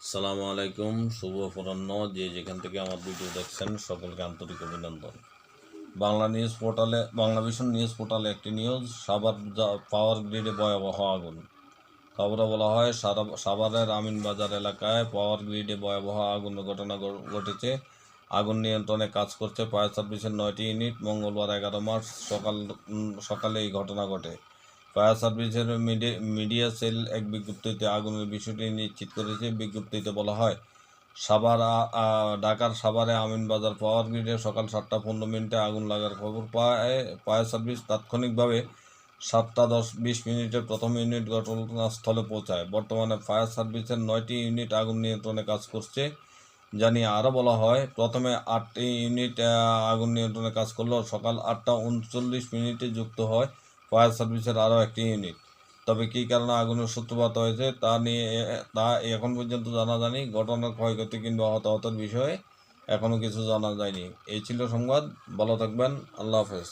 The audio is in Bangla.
সালামু আলাইকুম, শুভ অপরাহ্ন। যে যেখান থেকে আমার ভিডিও দেখছেন, সকলকে আন্তরিক অভিনন্দন। বাংলা নিউজ পোর্টালে, বাংলা ভিশন নিউজ পোর্টালে একটি নিউজ সাবার পাওয়ার গ্রিডে ভয়াবহ আগুন। খবরে বলা হয়, সারা- সাভারের আমিনবাজার এলাকায় পাওয়ার গ্রিডে ভয়াবহ আগুনের ঘটনা ঘটেছে। আগুন নিয়ন্ত্রণে কাজ করছে ফায়ার সার্ভিসের নয়টি ইউনিট। মঙ্গলবার এগারো মার্চ সকাল সকালে এই ঘটনা ঘটে। ফায়ার সার্ভিসের মিডি- মিডিয়া সেল এক বিজ্ঞপ্তিতে আগুনের বিষয়টি নিশ্চিত করেছে। বিজ্ঞপ্তিতে বলা হয়, সাভার ঢাকার সাভারে আমিনবাজার পাওয়ার গ্রিডে সকাল সাতটা পনেরো মিনিটে আগুন লাগার খবর পায়। ফায়ার সার্ভিস তাৎক্ষণিকভাবে সাতটা দশ বিশ মিনিটে প্রথম ইউনিট ঘটনাস্থলে পৌঁছায়। বর্তমানে ফায়ার সার্ভিসের নয়টি ইউনিট আগুন নিয়ন্ত্রণে কাজ করছে জানিয়ে আরও বলা হয়, প্রথমে আটটি ইউনিট আগুন নিয়ন্ত্রণে কাজ করলেও সকাল আটটা উনচল্লিশ মিনিটে যুক্ত হয়। ফায়ার সার্ভিসের আরও একটি ইউনিট। তবে কী কারণে আগুনের সূত্রপাত হয়েছে তা নিয়ে তা এখন পর্যন্ত জানা যায়নি। ঘটনার ক্ষয়ক্ষতি কিংবা হতাহতের বিষয়ে এখনও কিছু জানা যায়নি। এই ছিল সংবাদ। ভালো থাকবেন। আল্লাহ হাফেজ।